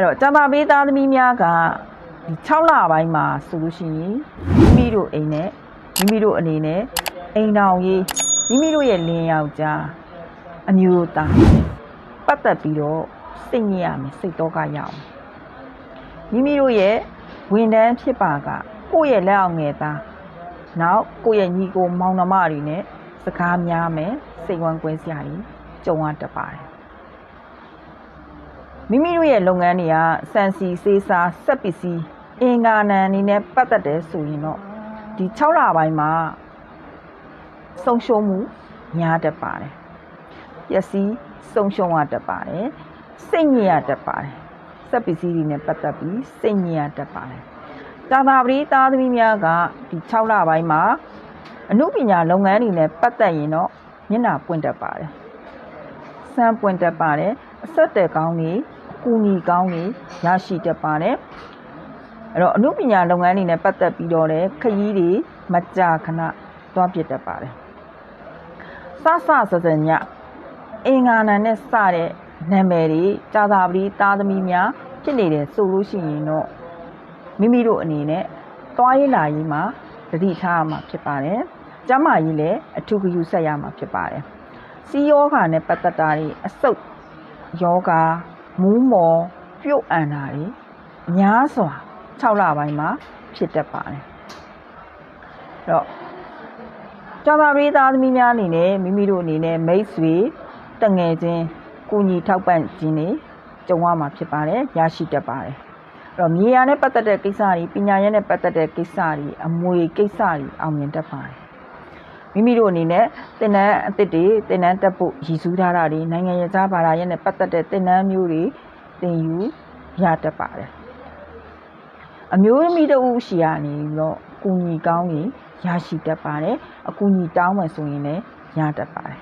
အဲ့တော့ကျန်ပါပေးသားသမီးများကဒီ6လပိုင်းမှာဆိုလို့ရှိရင်မိမိတို့အိမ်နဲ့မိမိတို့အနေနဲ့အိမ်တော်ရေးမိမိတို့ရဲ့လင်းယောက်ျားအမျိုးသားပတ်သက်ပြီးတော့စိတ်ညစ်ရမယ်စိတ်တော့ကရအောင်မိမိတို့ရဲ့ဝန်တန်းဖြစ်ပါကကိုယ့်ရဲ့လက်အောင်ငယ်သားနောက်ကိုယ့်ရဲ့ညီကိုမောင်နှမတွေနဲ့စကားများမယ်စိတ်ဝမ်းကွင်းစရာတွေကြုံရတတ်ပါတယ် မိမိတို့ရဲ့လုပ်ငန်းတွေကစံစီစေးစားစက်ပစ္စည်းအင်္ဂါနံအနေနဲ့ပတ်သက်တယ်ဆိုရင်တော့ဒီ6လပိုင်းမှာဆုံးရှုံးမှုများတတ်ပါတယ်။ပျက်စီးဆုံးရှုံးရတတ်ပါတယ်။စိတ်ညစ်ရတတ်ပါတယ်။စက်ပစ္စည်းတွေနဲ့ပတ်သက်ပြီးစိတ်ညစ်ရတတ်ပါတယ်။တာသာပတိသားသမီးများကဒီ6လပိုင်းမှာအမှုပညာလုပ်ငန်းတွေနဲ့ပတ်သက်ရင်တော့မျက်နှာပွင့်တတ်ပါတယ်။စမ်းပွင့်တတ်ပါတယ်။အဆက်တယ်ကောင်းတွေအ ကူအညီကောင်းတွေရရှိတတ်ပါတယ်။အဲ့တော့အမှုပညာလုပ်ငန်းတွေနဲ့ပတ်သက်ပြီးတော့လည်းခရီးတွေမကြာခဏသွားပြတတ်ပါတယ်။စစစစညအင်္ဂါနံနဲ့စတဲ့နာမည်တွေကြာသာပတိသားသမီးများဖြစ်နေတယ်ဆိုလို့ရှိရင်တော့မိမိတို့အနေနဲ့သွားရေးလာရေးမှာတတိထားရမှာဖြစ်ပါတယ်။ကျမကြီးလည်းအထူးဂရုစိုက်ရမှာဖြစ်ပါတယ်။စီယောဂါနဲ့ပတ်သက်တာတွေအဆုတ်ယောဂါ မူးမော်ပြုတ်အန်တာတွေအများစွာ6လပိုင်းမှာဖြစ်တတ်ပါတယ်။အဲ့တော့ကျောင်းသားပြည်သားသမီးများအနေနဲ့မိမိတို့အနေနဲ့မိတ်ဆွေတငယ်ချင်းကိုညီထောက်ပံ့ခြင်းတွေကြုံရမှာဖြစ်ပါတယ်ရရှိတတ်ပါတယ်။အဲ့တော့မြေယာနဲ့ပတ်သက်တဲ့ကိစ္စတွေပညာရေးနဲ့ပတ်သက်တဲ့ကိစ္စတွေအမွေကိစ္စတွေအောင်မြင်တတ်ပါတယ်။ မိမိတို့အနေနဲ့တင်နန်းအသစ်တွေတင်နန်းတက်ဖို့ရည်စူးထားတာတွေနိုင်ငံရေးသားဘာသာရေးနဲ့ပတ်သက်တဲ့တင်နန်းမျိုးတွေတင်ယူရတတ်ပါတယ်။အမျိုးသမီးတို့ရှိရနေပြီးတော့ကုညီကောင်းကြီးရရှိတတ်ပါတယ်။အကူညီတောင်းမယ်ဆိုရင်လည်းရတတ်ပါတယ်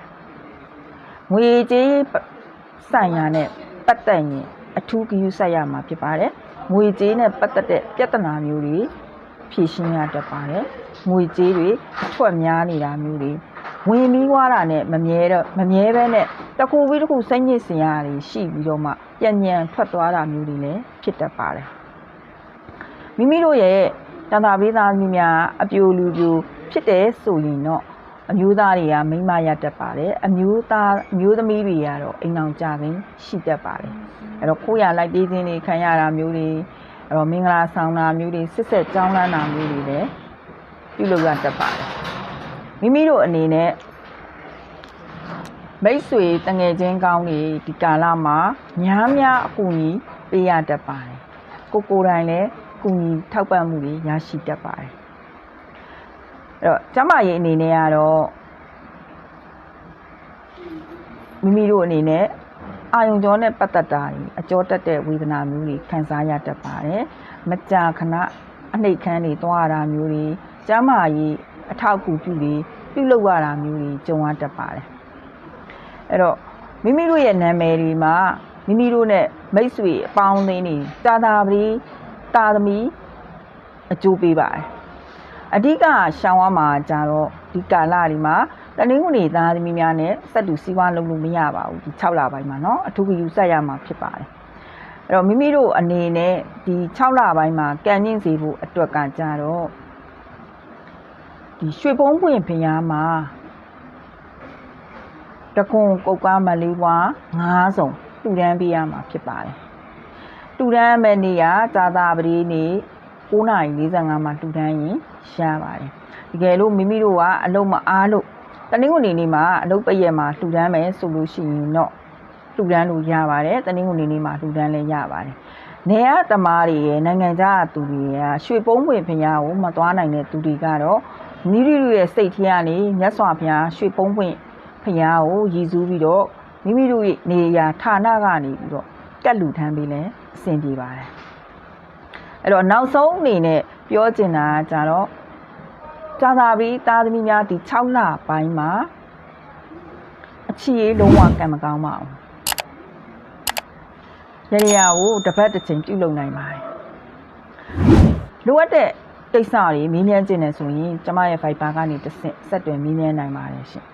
။ငွေကြေးဆိုင်ရာနဲ့ပတ်သက်ရင်အထူးဂရုစိုက်ရမှာဖြစ်ပါတယ်။ငွေကြေးနဲ့ပတ်သက်တဲ့ပြဿနာမျိုးတွေ ဖြေရှင်းရတတ်ပါတယ်။ငွေကြေးတွေအထွက်များနေတာမျိုးတွေဝင်ပြီးွားတာနဲ့မမြဲတော့မမြဲပဲနဲ့တစ်ခုပြီးတစ်ခုစိတ်ညစ်စရာတွေရှိပြီးတော့မှပြန်ညံထွက်သွားတာမျိုးတွေလည်းဖြစ်တတ်ပါတယ်။မိမိတို့ရဲ့တန်တာပေးသားမိများအပြိုလူပြိုဖြစ်တယ်ဆိုရင်တော့အမျိုးသားတွေကမိန်းမရတတ်ပါတယ်အမျိုးသားအမျိုးသမီးတွေကတော့အိမ်အောင်ကြပင်ရှိတတ်ပါတယ်အဲ့တော့ကိုရလိုက်ပေးခြင်းတွေခံရတာမျိုးတွေ အဲ့တော့မင်္ဂလာဆောင်တာမျိုးတွေစစ်ဆက်ကြောင်းလန်းတာမျိုးတွေလည်းပြုလုပ်ရတတ်ပါတယ်မိမိတို့အနေနဲ့မိတ်ဆွေတငယ်ချင်းကောင်းတွေဒီကာလမှာများများအကူအညီပေးရတတ်ပါတယ်ကိုကိုယ်တိုင်လည်းကူညီထောက်ပံ့မှုတွေရရှိတတ်ပါတယ်အဲ့တော့ကျမရဲ့အနေနဲ့ကတော့မိမိတို့အနေနဲ့ အာယုံကြောနဲ့ပတ်သက်တာတွေအကျော်တက်တဲ့ဝေဒနာမျိုးတွေခံစားရတတ်ပါတယ်မကြာခဏအနှိတ်ခမ်းတွေသွားရတာမျိုးတွေကျမရဲ့အထောက်အကူပြုတွေပြုလုပ်ရတာမျိုးတွေကြုံရတတ်ပါတယ်အဲ့တော့မိမိတို့ရဲ့နာမည်တွေမှာမိမိတို့နဲ့မိတ်ဆွေအပေါင်းအသင်းတွေတာတာပတိတာသမီအကျိုးပေးပါတယ် အဓိကရှောင်းရမှာကြတော့ဒီကာလဒီမှာတနင်္ဂနွေသားသမီးများနဲ့စက်တူစီးပွားလုပ်လို့မရပါဘူးဒီ6လပိုင်းမှာเนาะအထူးကယူဆက်ရမှာဖြစ်ပါတယ်အဲ့တော့မိမိတို့အနေနဲ့ဒီ6လပိုင်းမှာကန်ညင့်စေဖို့အတွက်ကကြတော့ဒီရွှေပုံးပွင့်ဖျားမှာတကွန်ကုတ်ကားမလေးပွား9စုံတူတန်းပေးရမှာဖြစ်ပါတယ်တူတန်းမဲ့နေရသာသာပတိနေ 9:45မှာတူတန်းရင်ရပါတယ်တကယ်လို့မိမိတို့ကအလုံးမအားလို့တနင်္ဂနွေနေ့မှာအလုပ်ပရက်မှာလှူဒန်းမယ်ဆိုလို့ရှိရင်တော့လှူဒန်းလို့ရပါတယ်တနင်္ဂနွေနေ့မှာလှူဒန်းလည်းရပါတယ်နေရသမားတွေရဲ့နိုင်ငံခြားသူတွေကရွှေပုံးပွင့်ဖျားကိုမသွားနိုင်တဲ့သူတွေကတော့မိရိတို့ရဲ့စိတ်ထဲကနေမြတ်စွာဘုရားရွှေပုံးပွင့်ဖျားကိုရည်စူးပြီးတော့မိမိတို့ရဲ့နေရာဌာနကနေပြီးတော့ကတ်လူထမ်းပေးလဲအဆင်ပြေပါတယ် အဲ့တော့နောက်ဆုံးအနေနဲ့ပြောချင်တာကကြတော့ကြာသာပြီးသားသမီးများဒီ6လပိုင်းမှာအချီရေးလုံးဝကံမကောင်းပါဘူးရရကိုတစ်ပတ်တစ်ချိန်ပြုလုပ်နိုင်ပါတယ်လိုအပ်တဲ့ကိစ္စတွေမင်းမြန်းကျင်နေဆိုရင်ကျမရဲ့ Viber ကနေတစ်ဆင့်ဆက်သွယ်မင်းမြန်းနိုင်ပါတယ်ရှင်